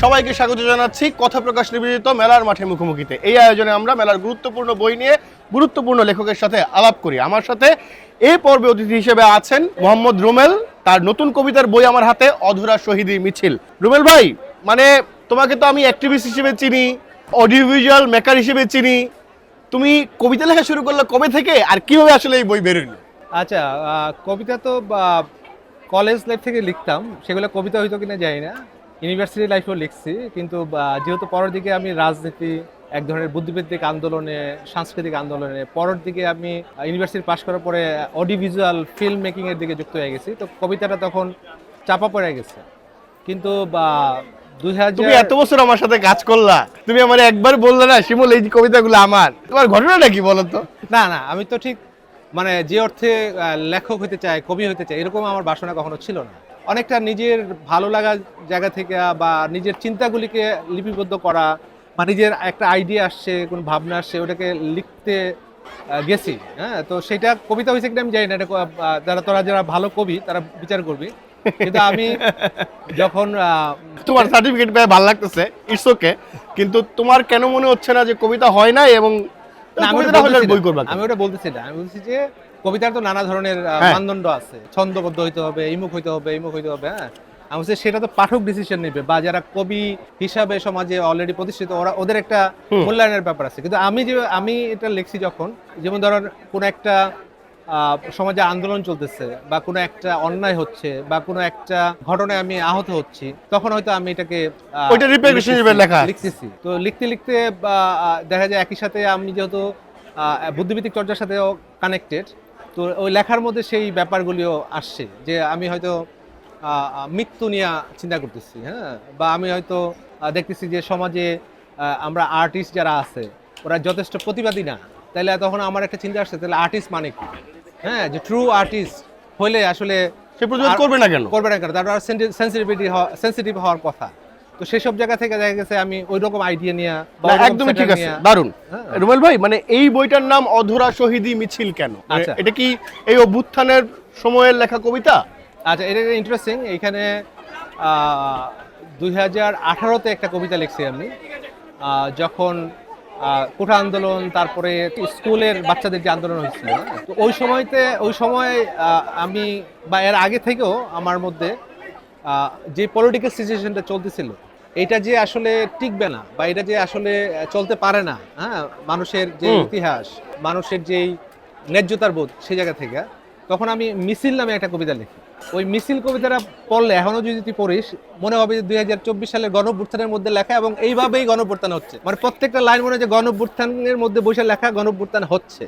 সবাইকে স্বাগত জানাচ্ছি কথা প্রকাশ নিবেদিত মেলার মাঠে মুখোমুখিতে। এই আয়োজনে আমরা মেলার গুরুত্বপূর্ণ বই নিয়ে গুরুত্বপূর্ণ লেখকের সাথে আলাপ করি। আমার সাথে এই পর্বে অতিথি হিসেবে আছেন মোহাম্মদ রুমেল। তার নতুন কবিতার বই আমার হাতে, অধুরা শহীদি মিছিল। রুমেল ভাই মানে তোমাকে তো আমি অ্যাক্টিভিস্ট হিসেবে চিনি অডিও ভিজুয়াল মেকার হিসেবে চিনি। তুমি কবিতা লেখা শুরু করলে কবে থেকে আর কীভাবে আসলে এই বই বেরোলো? আচ্ছা কবিতা তো কলেজ লাইফ থেকে লিখতাম। সেগুলো কবিতা হইতো কিনা জানি না। ইউনিভার্সিটি লাইফেও লিখছি। কিন্তু যেহেতু পরের দিকে আমি রাজনীতি, এক ধরনের বুদ্ধিবৃত্তিক আন্দোলনে, সাংস্কৃতিক আন্দোলনে, পরের দিকে আমি ইউনিভার্সিটি পাশ করার পরে অডিও ভিজুয়াল ফিল্ম মেকিংয়ের দিকে যুক্ত হয়ে গেছি। তো কবিতাটা তখন চাপা পড়ে গেছে। কিন্তু তুমি এত বছর আমার সাথে কাজ করলা। তুমি আমার একবার বললে না শিমুল এই কবিতাগুলো আমার। তোমার ঘটনাটা কি বলো তো না না আমি তো ঠিক মানে যে অর্থে লেখক হতে চাই কবি হতে চাই এরকম আমার বাসনা কখনো ছিল না। অনেকটা নিজের ভালো লাগার জায়গা থেকে বা নিজের চিন্তাগুলিকে লিপিবদ্ধ করা বা নিজের একটা আইডিয়া আসছে কোনো ভাবনা আসছে ওটাকে লিখতে গেছি হ্যাঁ? তো সেটা কবিতা হয়েছে কিনা আমি জানি না এটা যারা তোরা যারা ভালো কবি তারা বিচার করবি। কিন্তু আমি যখন তোমার সার্টিফিকেট পেয়ে ভালো লাগতেছে ইটস ওকে কিন্তু তোমার কেন মনে হচ্ছে না যে কবিতা হয় না এবং বই। করবা আমি ওটা বলতেছি না আমি বলছি যে কবিতার তো নানা ধরনের হ্যাঁ। মানদণ্ড আছে ছন্দবদ্ধ হইতে হবে ইমুখ হইতে হবে ইমুখ হইতে হবে হ্যাঁ আমি বলছি সেটা তো পাঠক ডিসিশন নেবে বা যারা কবি হিসাবে সমাজে অলরেডি প্রতিষ্ঠিত ওরা ওদের একটা। মূল্যায়নের ব্যাপার আছে কিন্তু আমি যে আমি এটা লিখছি যখন যেমন ধরুন কোন একটা সমাজে আন্দোলন চলতেছে বা কোনো একটা অন্যায় হচ্ছে বা কোনো একটা ঘটনায় আমি আহত হচ্ছি তখন হয়তো আমি এটাকে ওইটা লিখতেছি, হিসেবে লেখা। লিখতেছি। তো লিখতে লিখতে দেখা যায় একই সাথে আমি যেহেতু আহ, বুদ্ধিবৃত্তিক চর্চার সাথেও কানেক্টেড তো ওই লেখার মধ্যে সেই ব্যাপারগুলিও আসছে যে আমি হয়তো মৃত্যু নিয়ে চিন্তা করতেছি হ্যাঁ? বা আমি হয়তো দেখতেছি যে সমাজে আমরা আর্টিস্ট যারা আছে ওরা যথেষ্ট প্রতিবাদী না। তাহলে তখন আমার একটা চিন্তা আসছে তাহলে আর্টিস্ট মানে কি? হ্যাঁ যে ট্রু আর্টিস্ট হলে আসলে সে প্রতিবাদ করবে না কেন? করবে না কেন? তারপর সেন্সিটিভিটি সেন্সিটিভ হওয়ার কথা। তো সেসব জায়গা থেকে দেখা গেছে আমি ওই রকম আইডিয়া নিয়ে একদমই ঠিক আছে। দারুণ হ্যাঁ। রুমেল ভাই মানে এই বইটার নাম অধরা শহীদি মিছিল কেন? মানে আচ্ছা। এটা কি এই অভ্যুত্থানের সময়ের লেখা কবিতা? আচ্ছা এটা ইন্টারেস্টিং এখানে দুই হাজার আঠারোতে একটা কবিতা লিখছি আমি। আহ, যখন কোঠা আন্দোলন তারপরে স্কুলের বাচ্চাদের যে আন্দোলন হয়েছিল হ্যাঁ? তো ওই সময়তে ওই সময় আমি বা এর আগে থেকেও আমার মধ্যে আহ, যে পলিটিক্যাল সিচুয়েশনটা চলতেছিল এটা যে আসলে টিকবে না বা এটা যে আসলে চলতে পারে না হ্যাঁ? মানুষের যে ইতিহাস মানুষের যেই ন্যায্যতার বোধ সেই জায়গা থেকে তখন আমি মিছিল নামে একটা কবিতা লিখি। ওই মিছিল কবিতাটা পড়লে এখনও যদি তুই পড়িস মনে হবে যে দুই হাজার চব্বিশ সালের গণভ্যুত্থানের মধ্যে লেখা এবং এইভাবেই গণভ্যুত্থান হচ্ছে। মানে প্রত্যেকটা লাইন মনে হয় যে মধ্যে বসে লেখা গণভ্যুত্থান হচ্ছে।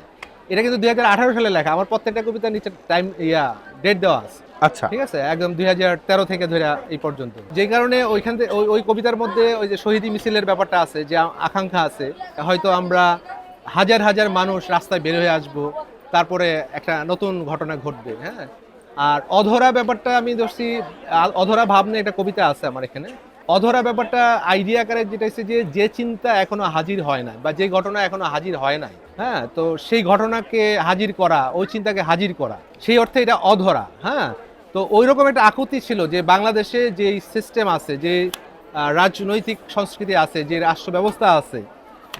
এটা কিন্তু দুই হাজার আঠারো সালে লেখা। আমার প্রত্যেকটা কবিতা নিচে টাইম ইয়া ডেট দেওয়া আছে। আচ্ছা। ঠিক আছে? একদম দুই হাজার তেরো থেকে ধরে এই পর্যন্ত। যে কারণে ওইখান থেকে ওই ওই কবিতার মধ্যে ওই যে শহীদি মিছিলের ব্যাপারটা আছে যে আকাঙ্ক্ষা আছে হয়তো আমরা হাজার হাজার মানুষ রাস্তায় বের হয়ে আসব তারপরে একটা নতুন ঘটনা ঘটবে হ্যাঁ? আর অধরা ব্যাপারটা আমি ধরছি অধরা ভাব নিয়ে একটা কবিতা আছে আমার এখানে। অধরা ব্যাপারটা আইডিয়া আকারে যেটা হচ্ছে যে যে চিন্তা এখনও হাজির হয় না বা যে ঘটনা এখনও হাজির হয় নাই হ্যাঁ? তো সেই ঘটনাকে হাজির করা, ওই চিন্তাকে হাজির করা, সেই অর্থে এটা অধরা হ্যাঁ? তো ওই রকম একটা আকুতি ছিল যে, বাংলাদেশে যে সিস্টেম আছে, যে রাজনৈতিক সংস্কৃতি আছে, যে রাষ্ট্র ব্যবস্থা আছে,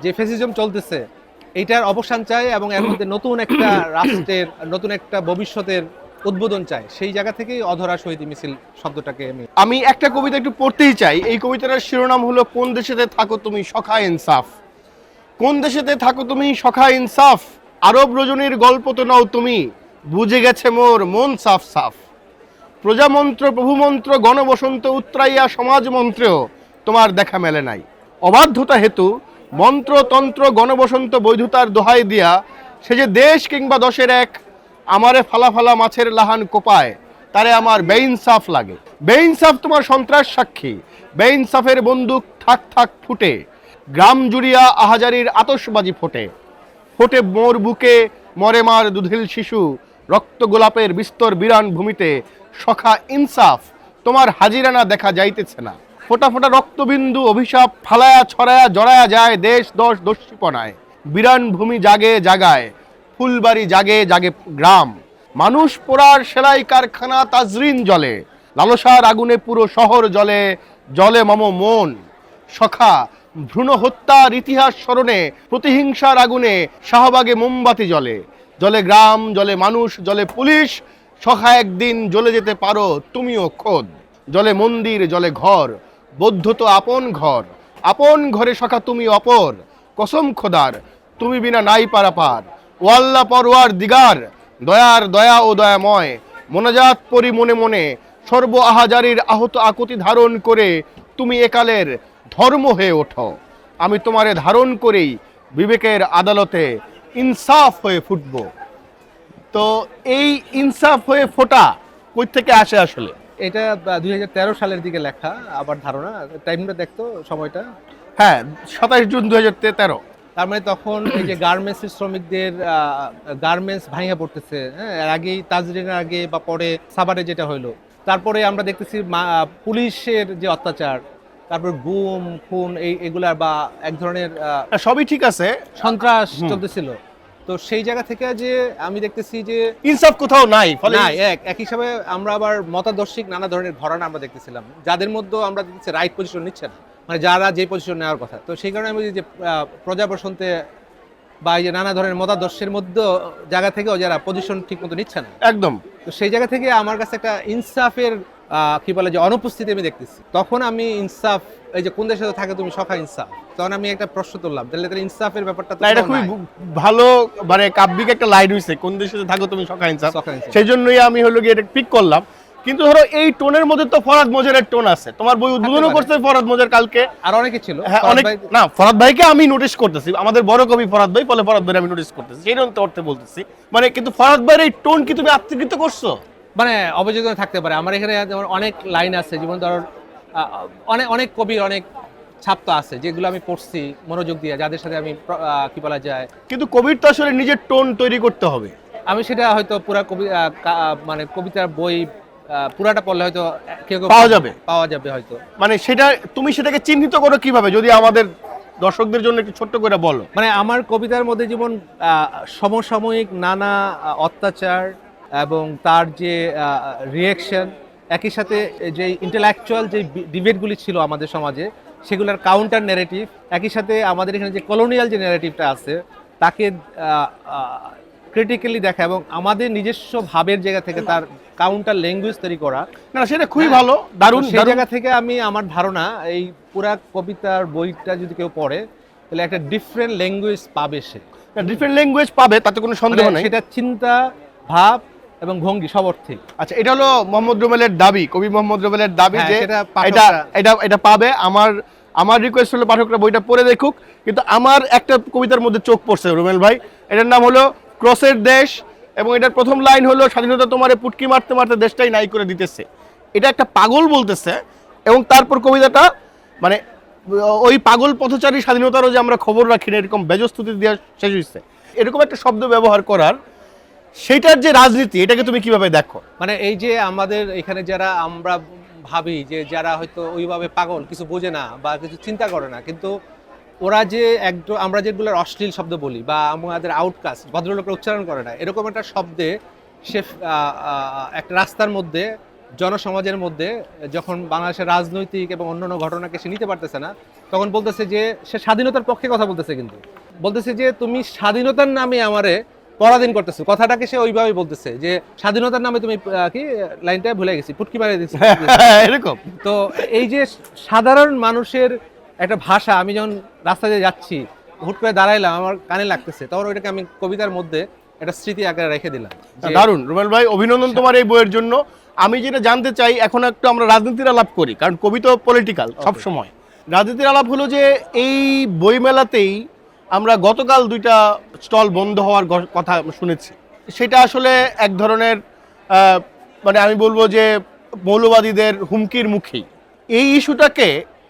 যে ফেসিজম চলতেছে এইটার অবসান চাই এবং এর মধ্যে নতুন একটা রাষ্ট্রের, নতুন একটা ভবিষ্যতের উদ্বোধন চাই সেই জায়গা থেকেই অধরা শহীদ মিছিল শব্দটাকে আমি আমি একটা কবিতা একটু পড়তেই চাই। এই কবিতাটার শিরোনাম হলো, কোন দেশেতে থাকো তুমি সখা ইনসাফ? কোন দেশেতে থাকো তুমি সখা ইনসাফ? আরব রজনীর গল্প তো নাও তুমি, বুঝে গেছে মোর মন সাফ সাফ। প্রজামন্ত্র, প্রভুমন্ত্র, গণবসন্ত, উত্তরাইয়া সমাজমন্ত্রেও তোমার দেখা মেলে নাই। অবাধ্যতা হেতু মন্ত্রতন্ত্র গণবসন্ত বৈধতার দোহাই দিয়া সে যে দেশ কিংবা দশের এক আমারে ফালা ফালা মাছের লাহান কোপায়, তারে আমার বেইনসাফ লাগে। বেইনসাফ তোমার সন্ত্রাস সাক্ষী, বেইনসাফের বন্দুক থাক থাক ফুটে, গ্রাম জুড়িয়া আহাজারির আতশবাজি ফোটে। ফোটে মোর বুকে মরে মার দুধিল শিশু, রক্ত গোলাপের বিস্তর বিরান ভূমিতে সখা ইনসাফ, তোমার হাজিরানা দেখা যাইতেছে না। ফোটা ফোটা রক্তবিন্দু অভিশাপ ফালায়া ছড়ায়া জড়ায়া যায় দেশ দশ দস্যিপনায়। বিরান ভূমি জাগে জাগায় ফুলবাড়ি জাগে জাগে গ্রাম। মানুষ পোড়ার সেলাই কারখানা তাজরিন জলে। লালসার আগুনে পুরো শহর জলে জলে মম মন। সখা, ভ্রূণ হত্যার ইতিহাস স্মরণে প্রতিহিংসার আগুনে শাহবাগে মোমবাতি জলে জলে গ্রাম জলে মানুষ জলে পুলিশ, সখা একদিন জ্বলে যেতে পারো তুমিও খোদ। জলে মন্দির জলে ঘর, বৌদ্ধ তো আপন ঘর। আপন ঘরে সখা তুমি অপর, কসম খোদার, তুমি বিনা নাই পারাপার। ওয়াল্লা পরওয়ার দিগার দয়ার দয়া ও দয়াময় মোনাজাত পরি মনে মনে সর্ব আহাজারির আহত আকুতি ধারণ করে তুমি একালের ধর্ম হয়ে ওঠো। আমি তোমারে ধারণ করেই বিবেকের আদালতে ইনসাফ হয়ে ফুটব। তো এই ইনসাফ হয়ে ফোটা কই থেকে আসে আসলে? এটা দুই হাজার তেরো সালের দিকে লেখা আবার ধারণা টাইমটা দেখতো সময়টা? হ্যাঁ সাতাইশ জুন দু হাজার তেরো। তার মানে তখন এই যে গার্মেন্টস শ্রমিকদের গার্মেন্টস ভাঙে পড়তেছে হ্যাঁ? এর আগেই তাজরিনের আগে বা পরে সাবারে যেটা হইল। তারপরে আমরা দেখতেছি পুলিশের যে অত্যাচার তারপর গুম খুন এই এগুলা বা এক ধরনের সবই ঠিক আছে। সন্ত্রাস চলতেছিল। তো সেই জায়গা থেকে যে আমি দেখতেছি যে ইনসাফ কোথাও নাই ফলে না এক এক হিসাবে আমরা আবার মতাদর্শিক নানা ধরনের ঘরানা আমরা দেখতেছিলাম। যাদের মধ্যে আমরা দেখতেছি রাইট পজিশন নিচ্ছে না। মানে যারা যে পজিশন নেওয়ার কথা। তো সেই কারণে আমি বলি যে প্রজা বসন্তে বা এই যে নানা ধরনের মতাদর্শের মধ্যে জায়গা থেকেও যারা পজিশন ঠিক মতো নিচ্ছে না। একদম। তো সেই জায়গা থেকে আমার কাছে একটা ইনসাফের কি বলে যে অনুপস্থিতি আমি দেখতেছি। তখন আমি ইনসাফ এই যে কোন দেশে থাকে তুমি সখা ইনসাফ। তখন আমি একটা প্রশ্ন তুললাম তাহলে তাহলে ইনসাফের ব্যাপারটা তো এটা খুবই ভালো মানে কাব্যিক একটা লাইন হইছে কোন দেশে থাকো তুমি সখা ইনসাফ। সেই জন্যই আমি হলো গিয়ে এটা পিক করলাম। কিন্তু ধরো এই টোনের মধ্যে তো ফরাদ মজের টোন আছে। তোমার বই উদ্বোধনও করছে ফরাদ মজের কালকে। আর অনেকে ছিল। হ্যাঁ অনেক না ফরাদ ভাইকে আমি নোটিস করতেছি। আমাদের বড় কবি ফরাদ ভাই ফলে ফরাদ ভাই আমি নোটিস করতেছি। সেই অর্থে বলতেছি। মানে কিন্তু ফরাদ ভাইয়ের এই টোন কি তুমি আত্মীকৃত করছ? মানে অবযোজন থাকতে পারে। আমার এখানে যেমন অনেক লাইন আছে। যেমন ধরো অনেক অনেক কবির অনেক ছাপ আছে যেগুলো আমি পড়ছি মনোযোগ দিয়ে যাদের সাথে আমি কি বলা যায়। কিন্তু কবির তো আসলে নিজের টোন তৈরি করতে হবে। আমি সেটা হয়তো পুরা কবি মানে কবিতার বই পুরাটা পড়লে হয়তো কেউ পাওয়া যাবে। পাওয়া যাবে হয়তো। মানে সেটা তুমি সেটাকে চিহ্নিত করো কীভাবে? যদি আমাদের দর্শকদের জন্য একটু ছোট্ট করে বলো। মানে আমার কবিতার মধ্যে যেমন সমসাময়িক নানা অত্যাচার এবং তার যে রিয়েকশন একই সাথে যে ইন্টেলেকচুয়াল যে ডিবেটগুলি ছিল আমাদের সমাজে সেগুলোর কাউন্টার নেরেটিভ একই সাথে আমাদের এখানে যে কলোনিয়াল যে নেরেটিভটা আছে তাকে ক্রিটিক্যালি দেখা এবং আমাদের নিজস্ব ভাবের জায়গা থেকে তার কাউন্টার ল্যাঙ্গুয়েজ তৈরি করা। না সেটা খুবই ভালো। দারুণ সেই জায়গা থেকে আমি আমার ধারণা এই পুরা কবিতার বইটা যদি কেউ পড়ে তাহলে একটা ডিফারেন্ট ল্যাঙ্গুয়েজ পাবে সে। ডিফারেন্ট ল্যাঙ্গুয়েজ পাবে তাতে কোনো সন্দেহ মানে নেই। সেটা চিন্তা ভাব এবং ভঙ্গি সব অর্থে আচ্ছা এটা হলো মোহাম্মদ রুমেলের দাবি কবি মোহাম্মদ রুমেলের দাবি হ্যাঁ, যে এটা এটা এটা পাবে। আমার আমার রিকোয়েস্ট হলো পাঠকরা বইটা পড়ে দেখুক কিন্তু আমার একটা কবিতার মধ্যে চোখ পড়ছে রুমেল ভাই। এটার নাম হলো ক্রসের দেশ এবং এটার প্রথম লাইন হলো, স্বাধীনতা তোমারে পুটকি মারতে মারতে দেশটাই নাই করে দিতেছে। এটা একটা পাগল বলতেছে এবং তারপর কবিতাটা মানে ওই পাগল পথচারী স্বাধীনতারও যে আমরা খবর রাখি না, এরকম বেজস্তুতি দেওয়া শেষ হয়েছে এরকম একটা শব্দ ব্যবহার করার, সেইটার যে রাজনীতি, এটাকে তুমি কীভাবে দেখো? মানে এই যে আমাদের এখানে যারা আমরা ভাবি যে যারা হয়তো ওইভাবে পাগল, কিছু বোঝে না বা কিছু চিন্তা করে না, কিন্তু ওরা যে একদম আমরা যেগুলোর অশ্লীল শব্দ বলি বা আমাদের আউটকাস্ট ভদ্রলোকের উচ্চারণ করে না এরকম একটা শব্দে সে একটা রাস্তার মধ্যে জনসমাজের মধ্যে যখন বাংলাদেশের রাজনৈতিক এবং অন্যান্য ঘটনাকে সে নিতে পারতেছে না তখন বলতেছে যে সে স্বাধীনতার পক্ষে কথা বলতেছে কিন্তু। বলতেছে যে তুমি স্বাধীনতার নামে আমারে পরাধীন করতেছো। কথাটাকে সে ওইভাবেই বলতেছে যে স্বাধীনতার নামে তুমি কি লাইনটা ভুলে গেছি পুটকি মারিয়ে দিচ্ছি এরকম? তো এই যে সাধারণ মানুষের একটা ভাষা আমি যখন রাস্তা দিয়ে যাচ্ছি হুট করে দাঁড়াইলাম আমার কানে লাগতেছে তখন ওইটাকে আমি কবিতার মধ্যে একটা স্মৃতি আকারে রেখে দিলাম দারুণ। রুমেল ভাই অভিনন্দন তোমার এই বইয়ের জন্য। আমি যেটা জানতে চাই এখন একটু আমরা রাজনীতির আলাপ করি কারণ কবিতা পলিটিক্যাল সব সময়। রাজনীতির আলাপ হলো যে এই বইমেলাতেই আমরা গতকাল দুইটা স্টল বন্ধ হওয়ার কথা শুনেছি। সেটা আসলে এক ধরনের মানে আমি বলব যে মৌলবাদীদের হুমকির মুখেই। এই ইস্যুটাকে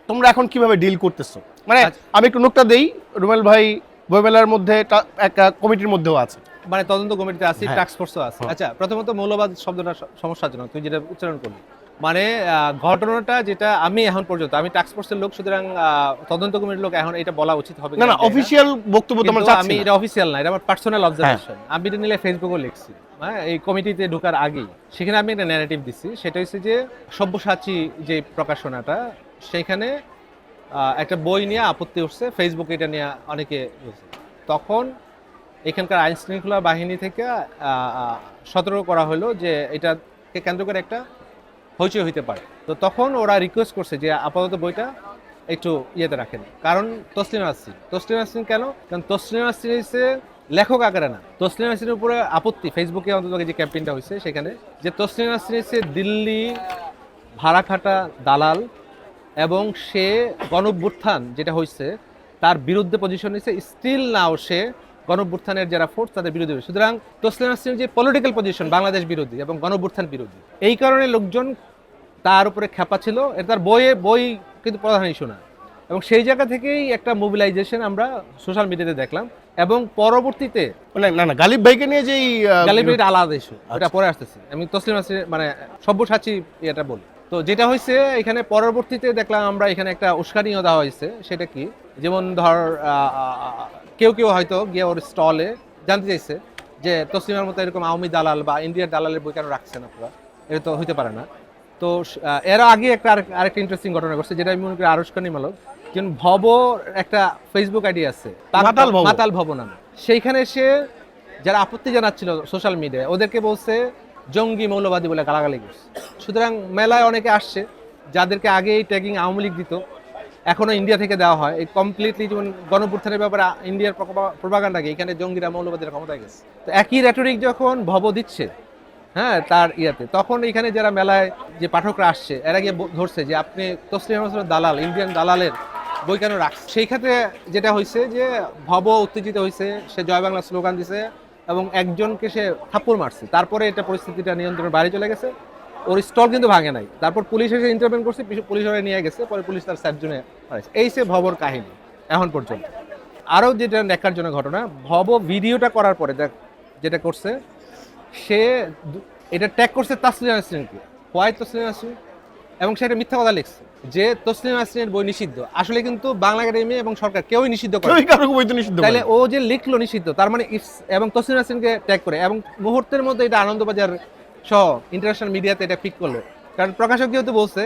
তোমরা এখন কীভাবে ডিল করতেছো? মানে আচ্ছা। আমি একটু নোটটা দেই রুমেল ভাই বইমেলার মধ্যে একটা কমিটির মধ্যেও আছে। মানে তদন্ত কমিটিতে আছি হ্যাঁ। টাস্ক ফোর্সও আছে। হ্যাঁ। আচ্ছা প্রথমত মৌলবাদ শব্দটা স- সমস্যাজনক তুই যেটা উচ্চারণ করলি। মানে ঘটনাটা যেটা আমি এখন পর্যন্ত আমি টাস্ক ফোর্সের লোক সুতরাং তদন্ত কমিটির লোক এখন এটা বলা উচিত হবে না না জানি অফিসিয়াল বক্তব্য তো আমরা চাচ্ছি আমি এটা অফিসিয়াল না এটা আমার পার্সোনাল অবজারভেশন আমি এটা নিলে ফেসবুকেও লিখছি। হ্যাঁ এই কমিটিতে ঢোকার আগেই। সেখানে আমি একটা ন্যারেটিভ দিচ্ছি সেটা হচ্ছে যে সব্যসাচী যে প্রকাশনাটা সেখানে একটা বই নিয়ে আপত্তি উঠছে ফেসবুকে এটা নিয়ে অনেকে। তখন এখানকার আইন শৃঙ্খলা বাহিনী থেকে সতর্ক করা হলো যে এটাকে কেন্দ্র করে একটা হইচই হইতে পারে। তো তখন ওরা রিকোয়েস্ট করছে যে আপাতত বইটা একটু ইয়েতে রাখেন। কারণ তসলিম আসিন তসলিম আসিন কেন? কারণ তসলিম আসিন হচ্ছে লেখক আকারে না। তসলিম আসিনের উপরে আপত্তি ফেসবুকে অন্তত যে ক্যাম্পেইনটা হয়েছে সেখানে, যে তসলিম হচ্ছে দিল্লি ভাড়া খাটা দালাল এবং সে গণভ্যুত্থান যেটা হয়েছে তার বিরুদ্ধে পজিশন নিয়েছে। স্টিল নাও সে গণভ্যুত্থানের যারা ফোর্স তাদের বিরোধী সুতরাং তসলিম আসিনের যে পলিটিক্যাল পজিশন বাংলাদেশ বিরোধী এবং গণভ্যুত্থান বিরোধী। এই কারণে লোকজন তার উপরে খ্যাপা ছিল। এটা তার বইয়ে বই কিন্তু প্রধান ইস্যু না। এবং সেই জায়গা থেকেই একটা মোবিলাইজেশন আমরা সোশ্যাল মিডিয়াতে দেখলাম। এবং পরবর্তীতে না না গালিব ভাইকে নিয়ে যেই গ্যালিবারি এটা আলাদা ইস্যু ওটা পরে আসতেছে। আমি তসলিম মানে সব্যসাচী এটা বলি। তো যেটা হয়েছে এখানে পরবর্তীতে দেখলাম আমরা এখানে একটা উস্কানিও দেওয়া হয়েছে সেটা কি? যেমন ধর কেউ কেউ হয়তো গিয়ে ওর স্টলে জানতে চাইছে যে তসলিমের মতো এরকম আওয়ামী দালাল বা ইন্ডিয়ার দালালের বই কেন রাখছেন আপনারা? এটা তো হইতে পারে না। তো এর আগে একটা আরেক- আরেকটা ইন্টারেস্টিং ঘটনা ঘটছে যেটা আমি মনে করি আরও উস্কানিমূলক। যেমন ভব একটা ফেসবুক আইডি আছে। মাতাল ভব। নামে। সেইখানে সে যারা আপত্তি জানাচ্ছিল সোশ্যাল মিডিয়ায় ওদেরকে বলছে জঙ্গি মৌলবাদী বলে গালাগালি করছে। সুতরাং মেলায় অনেকে আসছে, যাদেরকে আগে এই ট্যাগিং আওয়ামী লীগ দিত এখনও ইন্ডিয়া থেকে দেওয়া হয়। এই কমপ্লিটলি যেমন গণপুত্থানের ব্যাপারে ইন্ডিয়ার প্রভাগান্ডাকে এখানে জঙ্গিরা মৌলবাদীরা ক্ষমতায় গেছে। তো একই রেটরিক যখন ভব দিচ্ছে হ্যাঁ তার ইয়েতে, তখন এখানে যারা মেলায় যে পাঠকরা আসছে, এরা গিয়ে ধরছে যে আপনি তসলিম আহমেদ দালাল, ইন্ডিয়ান দালালের বই কেন রাখছে সেই ক্ষেত্রে যেটা হয়েছে যে ভব উত্তেজিত হয়েছে সে জয় বাংলা স্লোগান দিছে এবং একজনকে সে থাপ্পড় মারছে। তারপরে এটা পরিস্থিতিটা নিয়ন্ত্রণের বাইরে চলে গেছে। ওর স্টল কিন্তু ভাঙে নাই। তারপর পুলিশ এসে ইন্টারভেন করছে, পুলিশ ওরে নিয়ে গেছে, পরে পুলিশ তার সাতজনে হারাইছে। এই সে ভবর কাহিনী, এখন পর্যন্ত। আরও যেটা দেখার জন্য ঘটনা, ভব ভিডিওটা করার পরে দেখ, যেটা করছে, সে এটা ট্যাগ করছে তাসলিম আসরিনকে হোয়াই তসলিম আসরিন এবং সেটা মিথ্যা কথা লিখছে। যে তসলিম আসরিনের বই নিষিদ্ধ। আসলে কিন্তু বাংলা একাডেমি এবং সরকার কেউই নিষিদ্ধ করে বই তো নিষিদ্ধ তাহলে ও যে লিখলো নিষিদ্ধ তার মানে ইটস এবং তসলিম আসরিনকে ট্যাগ করে। এবং মুহূর্তের মধ্যে এটা আনন্দবাজার সহ ইন্টারন্যাশনাল মিডিয়াতে এটা পিক করল। কারণ প্রকাশক যেহেতু বলছে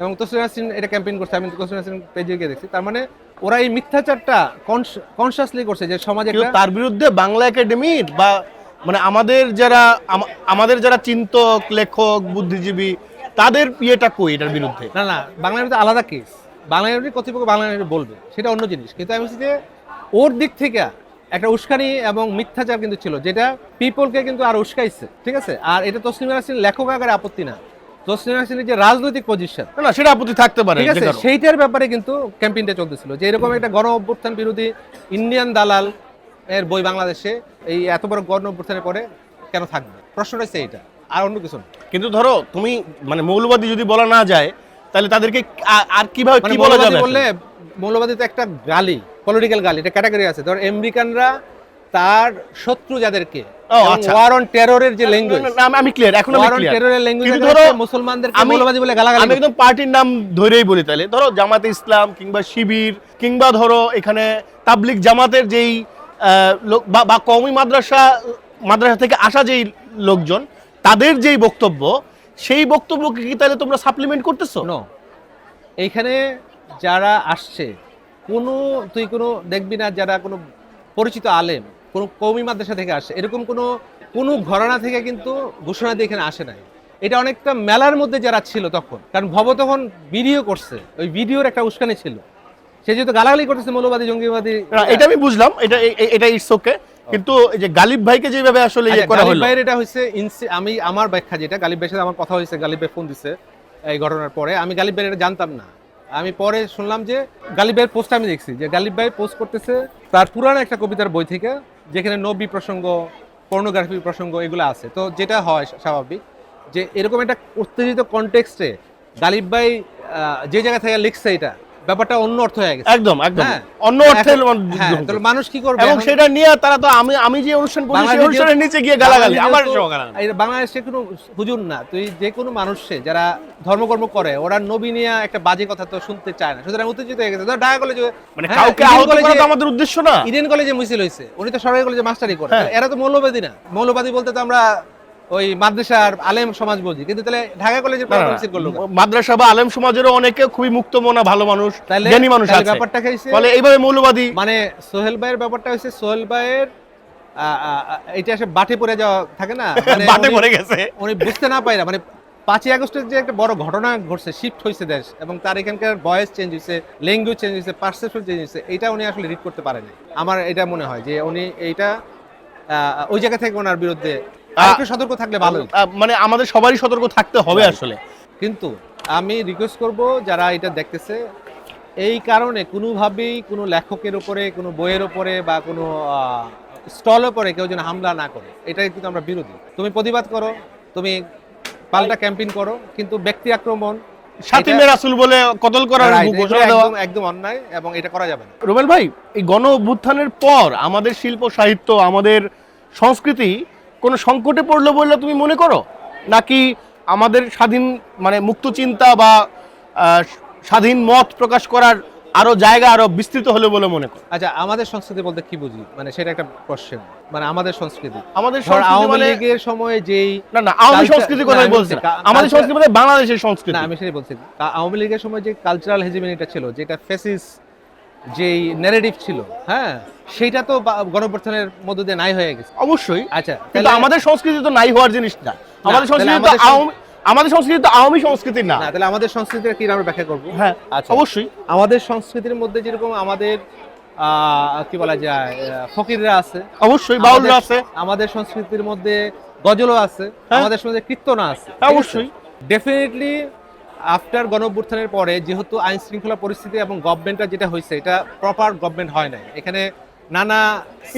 এবং তসলিম আসরিন এটা ক্যাম্পেইন করছে আমি তসলিম আসরিন পেজে গিয়ে দেখছি। তার মানে ওরা এই মিথ্যাচারটা কনসিয়াসলি করছে যে সমাজে তার বিরুদ্ধে বাংলা একাডেমি বা মানে আমাদের যারা আমাদের যারা চিন্তক লেখক বুদ্ধিজীবী তাদের ইয়েটা কই এটার বিরুদ্ধে? না না বাংলা আলাদা কেস বাংলা এমনি কর্তৃপক্ষ বাংলা বলবে সেটা অন্য জিনিস। কিন্তু আমি বলছি যে ওর দিক থেকে একটা উস্কানি এবং মিথ্যাচার কিন্তু ছিল যেটা পিপলকে কিন্তু আর উস্কাইছে ঠিক আছে? আর এটা তসলিম হাসিন লেখক আকারে আপত্তি না। তসলিম হাসিনের যে রাজনৈতিক পজিশন না, না সেটা আপত্তি থাকতে পারে ঠিক আছে? সেইটার ব্যাপারে কিন্তু ক্যাম্পেইনটা চলতেছিল যে এরকম একটা গণ অভ্যুত্থান বিরোধী ইন্ডিয়ান দালাল এর বই বাংলাদেশে এই এত বড় গণ অভ্যুত্থানের পরে কেন থাকবে? প্রশ্নটা হচ্ছে এইটা। আর অন্য কিছু কিন্তু ধরো তুমি মানে মৌলবাদী যদি বলা না যায় তাহলে তাদেরকে আর কীভাবে মানে কি বলা মৌলবাদী যাবে বললে মৌলবাদী তো একটা গালি পলিটিক্যাল গালি এটা ক্যাটাগরি আছে। ধর আমেরিকানরা তার শত্রু যাদেরকে। ওয়ার অন টেররের যে ল্যাঙ্গুয়েজ আমি ক্লিয়ার এখন আমি ক্লিয়ার টেররের ল্যাঙ্গুয়েজ ধরো মুসলমানদের মৌলবাদী বলে গালাগালি আমি একদম পার্টির নাম ধরেই বলি তাহলে। ধরো জামাতে ইসলাম কিংবা শিবির কিংবা ধরো এখানে তাবলিক জামাতের যেই লোক বা কওমি মাদ্রাসা মাদ্রাসা থেকে আসা যেই লোকজন তাদের যেই বক্তব্য সেই বক্তব্যকে কি তাহলে তোমরা সাপ্লিমেন্ট করতেছো? নো এইখানে যারা আসছে কোনো তুই কোনো দেখবি না যারা কোনো পরিচিত আলেম কোনো কৌমি মাদ্রাসা থেকে আসে এরকম কোনো কোনো ঘরানা থেকে কিন্তু ঘোষণা দিয়ে এখানে আসে নাই। এটা অনেকটা মেলার মধ্যে যারা ছিল তখন কারণ ভব তখন ভিডিও করছে ওই ভিডিওর একটা উস্কানি ছিল। সে যেহেতু গালাগালি করতেছে মৌলবাদী জঙ্গিবাদী এটা আমি বুঝলাম এটা এটা ইটস ওকে কিন্তু এই যে গালিব ভাইকে যেভাবে আসলে ইয়ে আচ্ছা, করা গালিব হলো। ভাইয়ের এটা ইনসি- আমি আমার ব্যাখ্যা যেটা গালিব ভাইয়ের সাথে আমার কথা হয়েছে গালিব ভাই ফোন দিছে এই ঘটনার পরে। আমি গালিব ভাইয়ের এটা জানতাম না। আমি পরে শুনলাম যে গালিব ভাইয়ের পোস্ট আমি দেখছি যে গালিব ভাই পোস্ট করতেছে তার পুরানো একটা কবিতার বই থেকে যেখানে নবী প্রসঙ্গ পর্নোগ্রাফি প্রসঙ্গ এগুলো আছে। তো যেটা হয় স্বাভাবিক যে এরকম একটা উত্তেজিত কনটেক্সটে গালিব ভাই যে জায়গা থেকে লিখছে এটা ব্যাপারটা অন্য অর্থ হয়ে গেছে। একদম একদম। হ্যাঁ। অন্য অর্থে হ্যাঁ। তাহলে মানুষ কি করবে এবং সেটা নিয়ে তারা তো আমি আমি যে অনুষ্ঠান করি সেই অনুষ্ঠানের নিচে গিয়ে গালাগালি আমার। বাংলাদেশে কোনো হুজুর না। তুই যে কোনো মানুষে যারা ধর্মকর্ম করে ওরা নবী নিয়ে একটা বাজে কথা তো শুনতে চায় না। সুতরাং উত্তেজিত হয়ে গেছে। ধর ঢাকা কলেজে মানে হ্যাঁ, কাউকে আহত করা তো আমাদের উদ্দেশ্য না। ইডেন কলেজে মিছিল হয়েছে। উনি তো সরকারি কলেজে মাস্টারি করে। এরা তো মৌলবাদী না। মৌলবাদী বলতে তো আমরা ওই মাদ্রাসার আলেম সমাজ বুঝি। কিন্তু তাহলে ঢাকা কলেজে না, না, করল মাদ্রাসা বা আলেম সমাজেরও অনেকে খুবই মুক্ত মনা ভালো মানুষ জ্ঞানী মানুষ আছে। ব্যাপারটা ফলে এইভাবে মৌলবাদী মানে সোহেল ভাইয়ের ব্যাপারটা হচ্ছে সোহেল ভাইয়ের এটা এসে বাটে পড়ে যাওয়া থাকে না? মানে বাটে পড়ে গেছে। উনি বুঝতে না পারে মানে পাঁচই আগস্টের যে একটা বড় ঘটনা ঘটছে শিফট হয়েছে দেশ এবং তার এখানকার ভয়েস চেঞ্জ হয়েছে ল্যাঙ্গুয়েজ চেঞ্জ হয়েছে পারসেপশন চেঞ্জ হয়েছে এটা উনি আসলে রিড করতে পারেনি আমার এটা মনে হয় যে উনি এইটা আহ, ওই জায়গা থেকে ওনার বিরুদ্ধে আরেকটু সতর্ক থাকলে ভালো মানে আমাদের সবারই সতর্ক থাকতে হবে আসলে। কিন্তু আমি রিকোয়েস্ট করব যারা এটা দেখতেছে এই কারণে কোনোভাবেই কোনো লেখকের উপরে কোনো বইয়ের উপরে বা কোনো স্টলের উপরে কেউ যেন হামলা না করে। এটাই কিন্তু আমরা বিরোধী। তুমি প্রতিবাদ করো তুমি পাল্টা ক্যাম্পেইন করো কিন্তু ব্যক্তি আক্রমণ সাতিমে রাসুল বলে কতল করার ঘোষণা দেওয়া একদম একদম অন্যায় এবং এটা করা যাবে না। রুবেল ভাই এই গণ অভ্যুত্থানের পর আমাদের শিল্প সাহিত্য আমাদের সংস্কৃতি কোনো সংকটে পড়ল বলে তুমি মনে করো? নাকি আমাদের স্বাধীন মানে মুক্ত চিন্তা বা স্বাধীন মত প্রকাশ করার আরও জায়গা আরও বিস্তৃত হলো বলে মনে করো? আচ্ছা আমাদের সংস্কৃতি বলতে কি বুঝি? মানে সেটা একটা কোশ্চেন মানে আমাদের সংস্কৃতি। আমাদের আওয়ামী মানে লীগের সময় যেই না না আওয়ামী সংস্কৃতি কথা বলছি আমাদের সংস্কৃতি মানে বাংলাদেশের সংস্কৃতি। না আমি সেটাই বলছি। আওয়ামী লীগের সময় যে কালচারাল হেজিমেনিটা ছিল যেটা ফেসিস যেই ন্যারেটিভ ছিল হ্যাঁ সেটা তো গণপ্রথানের মধ্য দিয়ে নাই হয়ে গেছে। অবশ্যই। আচ্ছা কিন্তু আমাদের সংস্কৃতি তো নাই হওয়ার জিনিস না। আমাদের সংস্কৃতি তো আমাদের সং- আওয়ামী আমাদের সংস্কৃতি তো আওয়ামী সংস্কৃতি না। তাহলে আমাদের সংস্কৃতির কি আমরা ব্যাখ্যা করব? হ্যাঁ আচ্ছা। অবশ্যই। আমাদের সংস্কৃতির মধ্যে যেরকম আমাদের আহ, কি বলা যায় ফকিররা আছে। অবশ্যই বাউলরা আছে। আমাদের সংস্কৃতির মধ্যে গজলও আছে। হ্যাঁ। আমাদের সমাজে কীর্তনা আছে। হ্যাঁ, অবশ্যই। ডেফিনেটলি আফটার গণঅভ্যুত্থানের পরে যেহেতু আইন শৃঙ্খলা পরিস্থিতি এবং গভর্নমেন্টটা যেটা হয়েছে এটা প্রপার গভর্নমেন্ট হয় নাই। এখানে নানা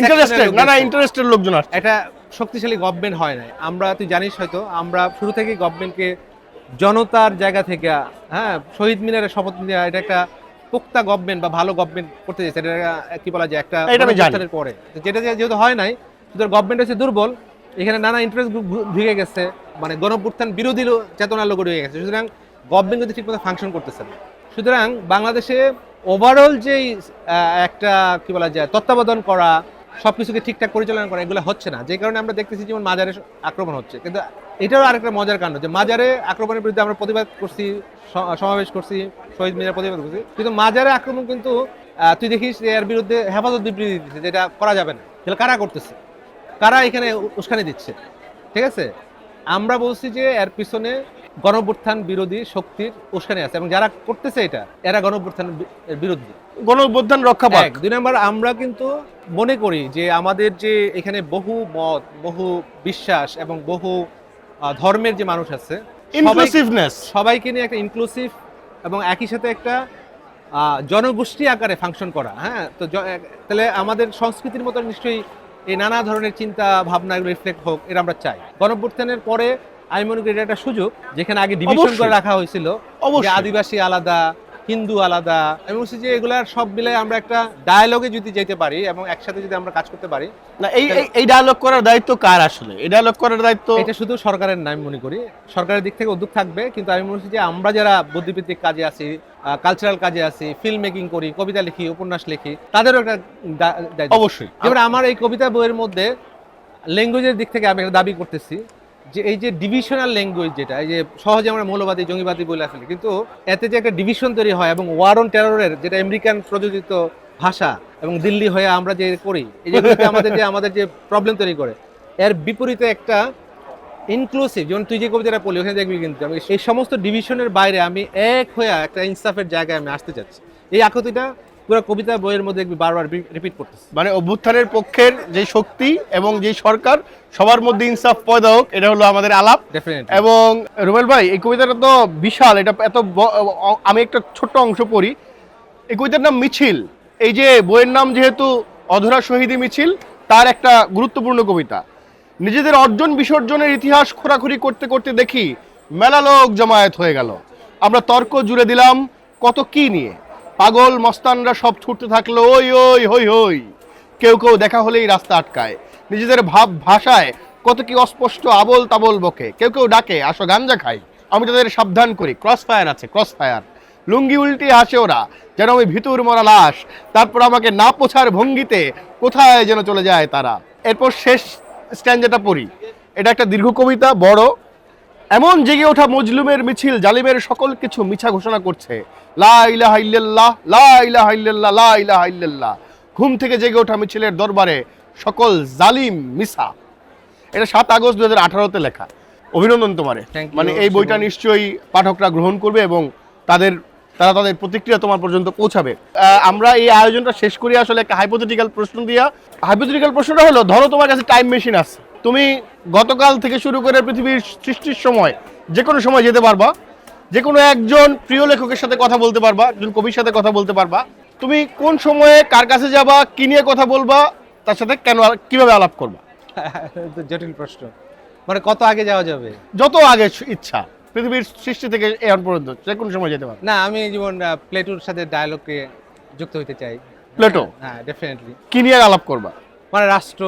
ইন্টারেস্টেড sectional না না লোক আছে। ইন্টারেস্টেড লোকজন আসছে। এটা শক্তিশালী গভর্নমেন্ট হয় নাই। আমরা তুই জানিস হয়তো আমরা শুরু থেকেই গভর্নমেন্টকে জনতার জায়গা থেকে হ্যাঁ শহীদ মিনারের শপথ নেওয়া এটা একটা পোক্তা গভর্নমেন্ট বা ভালো গভর্নমেন্ট করতে চাইছে। এটা কি বলা যায় একটা পরে। যেটা যেহেতু হয় নাই সুতরাং গভর্নমেন্ট হচ্ছে দুর্বল। এখানে নানা ইন্টারেস্ট গ্রুপ ঢুকে গেছে। মানে গণঅভ্যুত্থান বিরোধী চেতনার লোক ঢুকে গেছে। সুতরাং গভর্নমেন্ট যদি ঠিকমতো ফাংশন করতেছে না। সুতরাং বাংলাদেশে ওভারঅল যেই একটা, কি বলা যায়, তত্ত্বাবধান করা সব কিছুকে ঠিকঠাক পরিচালনা করা, এগুলো হচ্ছে না। যে কারণে আমরা দেখতেছি যেমন মাজারে আক্রমণ হচ্ছে। কিন্তু এটাও আরেকটা মজার কাণ্ড যে মাজারে আক্রমণের বিরুদ্ধে আমরা প্রতিবাদ করছি সমাবেশ করছি, শহীদ মিনার প্রতিবাদ করছি। কিন্তু মাজারে আক্রমণ কিন্তু তুই দেখিস এর বিরুদ্ধে হেফাজত বিবৃতি দিচ্ছে যেটা করা যাবে না। তাহলে কারা করতেছে? কারা এখানে উস্কানি দিচ্ছে? ঠিক আছে? আমরা বলছি যে এর পিছনে গণঅভ্যুত্থান বিরোধী শক্তির উস্কানি আছে এবং যারা করতেছে এটা এরা গণঅভ্যুত্থান বিরোধী। গণ অভ্যুত্থান রক্ষা পাক দুই নম্বর আমরা কিন্তু মনে করি যে আমাদের যে এখানে বহু মত বহু বিশ্বাস এবং বহু ধর্মের যে মানুষ আছে ইনক্লুসিভনেস সবাইকে নিয়ে একটা ইনক্লুসিভ এবং একই সাথে একটা আহ, জনগোষ্ঠী আকারে ফাংশন করা হ্যাঁ? তো তাহলে আমাদের সংস্কৃতির মতো নিশ্চয়ই এই নানা ধরনের চিন্তা ভাবনা এগুলো রিফ্লেক্ট হোক এটা আমরা চাই। গণঅভ্যুত্থানের পরে আমি মনে করি এটা একটা সুযোগ যেখানে আগে ডিভিশন করে রাখা হয়েছিল আদিবাসী আলাদা হিন্দু আলাদা আমি বলছি যে এগুলার সব মিলে আমরা একটা ডায়ালগে যদি যেতে পারি এবং একসাথে যদি আমরা কাজ করতে পারি না এই এই- ডায়লগ করার দায়িত্ব কার আসলে? এই ডায়লগ করার দায়িত্ব এটা শুধু সরকারের না আমি মনে করি। সরকারের দিক থেকে উদ্যোগ থাকবে কিন্তু আমি মনে করছি যে আমরা যারা বুদ্ধিভিত্তিক কাজে আছি কালচারাল কাজে আছি ফিল্ম মেকিং করি কবিতা লিখি উপন্যাস লিখি তাদেরও একটা দায়িত্ব। অবশ্যই। যেমন আমার এই কবিতা বইয়ের মধ্যে ল্যাঙ্গুয়েজের দিক থেকে আমি একটা দাবি করতেছি যে এই যে ডিভিশনাল ল্যাঙ্গুয়েজ যেটা, এই যে সহজে আমরা মৌলবাদী, জঙ্গিবাদী বলে ফেলি কিন্তু এতে যে একটা ডিভিশন তৈরি হয় এবং ওয়ার অন টেররের যেটা আমেরিকান প্রযোজিত ভাষা এবং দিল্লি হয়ে আমরা যে করি, এই যেগুলোতে আমাদের যে আমাদের যে প্রবলেম তৈরি করে, এর বিপরীতে একটা ইনক্লুসিভ যেমন তুই যে কবিতাটা পড়লি ওখানে দেখবি কিন্তু আমি এই সমস্ত ডিভিশনের বাইরে আমি এক হয়ে একটা ইনসাফের জায়গায় আমি আসতে চাচ্ছি। এই আকুতিটা পুরো কবিতা বইয়ের মধ্যে বারবার রিপিট করতেছি। মানে অভ্যুত্থানের পক্ষের যে শক্তি এবং যে সরকার সবার মধ্যে ইনসাফ পয়দা হোক এটা হলো আমাদের আলাপ। এবং রুবেল ভাই এই কবিতাটা তো বিশাল এটা এত আমি একটা ছোট্ট অংশ পড়ি। এই কবিতার নাম মিছিল। এই যে বইয়ের নাম যেহেতু অধরা শহীদি মিছিল তার একটা গুরুত্বপূর্ণ কবিতা। নিজেদের অর্জন বিসর্জনের ইতিহাস খোরাখুরি করতে করতে দেখি মেলা লোক জমায়েত হয়ে গেল। আমরা তর্ক জুড়ে দিলাম কত কি নিয়ে? পাগল মস্তানরা সব ছুটতে থাকল, ওই ওই, হই হই। কেউ কেউ দেখা হলেই রাস্তা আটকায়। নিজেদের ভাব ভাষায় কত কি অস্পষ্ট আবল তাবল বকে। কেউ কেউ ডাকে, আসো গাঞ্জা খাই। আমি তাদের সাবধান করি। ক্রস ফায়ার আছে ক্রস ফায়ার লুঙ্গি উল্টি হাসে ওরা, যেন আমি ভিতুর মরা লাশ। তারপর আমাকে না পোছার ভঙ্গিতে কোথায় যেন চলে যায় তারা। এরপর শেষ স্ট্যান্ডটা পড়ি। এটা একটা দীর্ঘ কবিতা, বড়। এমন জেগে ওঠা মজলুমের মিছিল জালিমের সকল কিছু মিছা ঘোষণা করছে। লা ইলাহা ইল্লাল্লাহ লা ইলাহা ইল্লাল্লাহ লা ইলাহা ইল্লাল্লাহ। ঘুম থেকে জেগে ওঠা মিছিলের দরবারে সকল জালিম মিসা এটা সাত আগস্ট দু হাজার আঠারোতে লেখা। অভিনন্দন তোমারে। মানে এই বইটা নিশ্চয়ই পাঠকরা গ্রহণ করবে এবং তাদের তারা তাদের প্রতিক্রিয়া তোমার পর্যন্ত পৌঁছাবে। আহ, আমরা এই আয়োজনটা শেষ করি আসলে একটা হাইপোথেটিক্যাল প্রশ্ন দিয়া। হাইপোথেটিক্যাল প্রশ্নটা হলো ধরো তোমার কাছে টাইম মেশিন আছে। তুমি গতকাল থেকে শুরু করে পৃথিবীর সৃষ্টির সময় যে কোনো সময় যেতে পারবা। যে কোনো একজন প্রিয় লেখকের সাথে কথা বলতে পারবা একজন কবির সাথে কথা বলতে পারবা। তুমি কোন সময়ে কার কাছে যাবা কি নিয়ে কথা বলবা তার সাথে কেন কীভাবে আলাপ করবা? জটিল প্রশ্ন। মানে কত আগে যাওয়া যাবে? যত আগে ইচ্ছা। পৃথিবীর সৃষ্টি থেকে এখন পর্যন্ত যে কোনো সময় যেতে পারবে। না আমি যেমন প্লেটোর সাথে ডায়ালগে যুক্ত হতে চাই। প্লেটো? হ্যাঁ ডেফিনেটলি কি নিয়ে আলাপ করবা? মানে রাষ্ট্র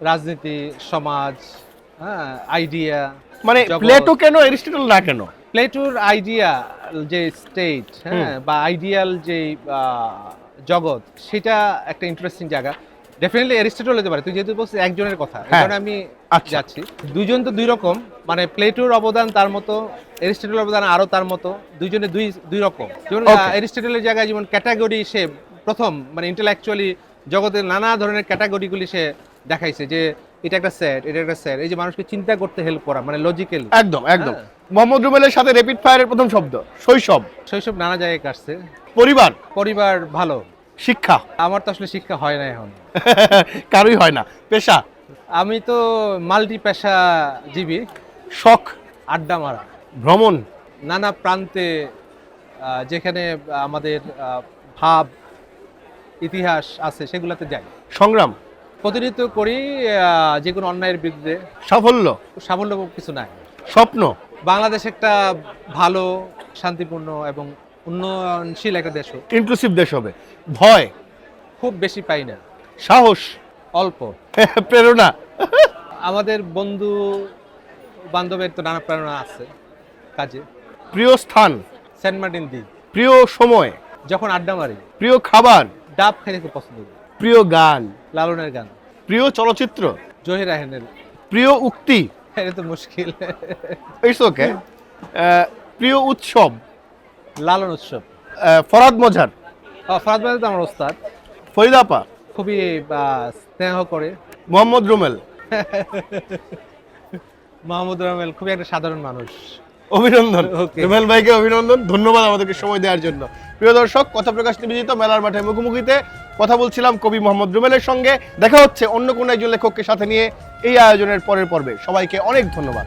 রাজনীতি সমাজ হ্যাঁ আইডিয়া মানে প্লেটো কেন এরিস্টটল না কেন? প্লেটোর আইডিয়া যে স্টেট হ্যাঁ বা আইডিয়াল যে জগৎ সেটা একটা ইন্টারেস্টিং জায়গা। ডেফিনেটলি অ্যারিস্টটল হতে পারে। তুই যেহেতু বলছিস একজনের কথা এই হ্যাঁ। আমি আচ্ছা। যাচ্ছি। দুইজন তো দুই রকম মানে প্লেটোর অবদান তার মতো অ্যারিস্টটলের অবদান আরও তার মতো দুইজনে দুই দুই রকম যেমন. অ্যারিস্টটলের জায়গায় যেমন ক্যাটাগরি সে প্রথম মানে ইন্টেলেকচুয়ালি জগতের নানা ধরনের ক্যাটাগরিগুলি সে দেখাইছে যে এটা একটা স্যার এটা একটা স্যার এই যে মানুষকে চিন্তা করতে হেল্প করা মানে লজিক্যাল একদম একদম। হ্যাঁ। মোহাম্মদ রুমেলের সাথে রেপিড ফায়ারের প্রথম শব্দ শৈশব। শৈশব নানা জায়গায় কাটছে। পরিবার। পরিবার ভালো। শিক্ষা। আমার তো আসলে শিক্ষা হয় না এখন। কারোই হয় না। পেশা? আমি তো মাল্টি পেশাজীবী শখ? আড্ডা মারা। ভ্রমণ? নানা প্রান্তে যেখানে আমাদের ভাব ইতিহাস আছে সেগুলোতে যাই। সংগ্রাম? প্রতিনিধিত্ব করি যে কোনো অন্যায়ের বিরুদ্ধে। সাফল্য? সাফল্য কিছু নাই। স্বপ্ন? বাংলাদেশ একটা ভালো শান্তিপূর্ণ এবং উন্নয়নশীল একটা দেশ। ইনক্লুসিভ দেশ হবে। ভয়? খুব বেশি পাই না। সাহস? অল্প। প্রেরণা? আমাদের বন্ধু বান্ধবের তো নানা প্রেরণা আছে কাজে। প্রিয় স্থান? সেন্ট মার্টিন দ্বীপ। প্রিয় সময়? যখন আড্ডা মারি প্রিয় খাবার? ডাব খেতে খুব পছন্দ করি। প্রিয় গান? লালনের গান। প্রিয় চলচ্চিত্র? জহির আহেনের প্রিয় উক্তি? এটা তো মুশকিল। ইটস ওকে প্রিয় উৎসব? লালন উৎসব। ফরাদ মজার? ফরাদ মজার তো আমার ওস্তাদ। ফরিদাপা খুবই স্নেহ করে। মোহাম্মদ রুমেল? মাহমুদ রহমেল খুবই একটা সাধারণ মানুষ। অভিনন্দন. রুমেল ভাইকে অভিনন্দন ধন্যবাদ আমাদেরকে সময় দেওয়ার জন্য। প্রিয় দর্শক কথা প্রকাশ নিবেদিত মেলার মাঠে মুখোমুখিতে কথা বলছিলাম কবি মোহাম্মদ রুমেলের সঙ্গে। দেখা হচ্ছে অন্য কোনো একজন লেখককে সাথে নিয়ে এই আয়োজনের পরের পর্বে। সবাইকে অনেক ধন্যবাদ।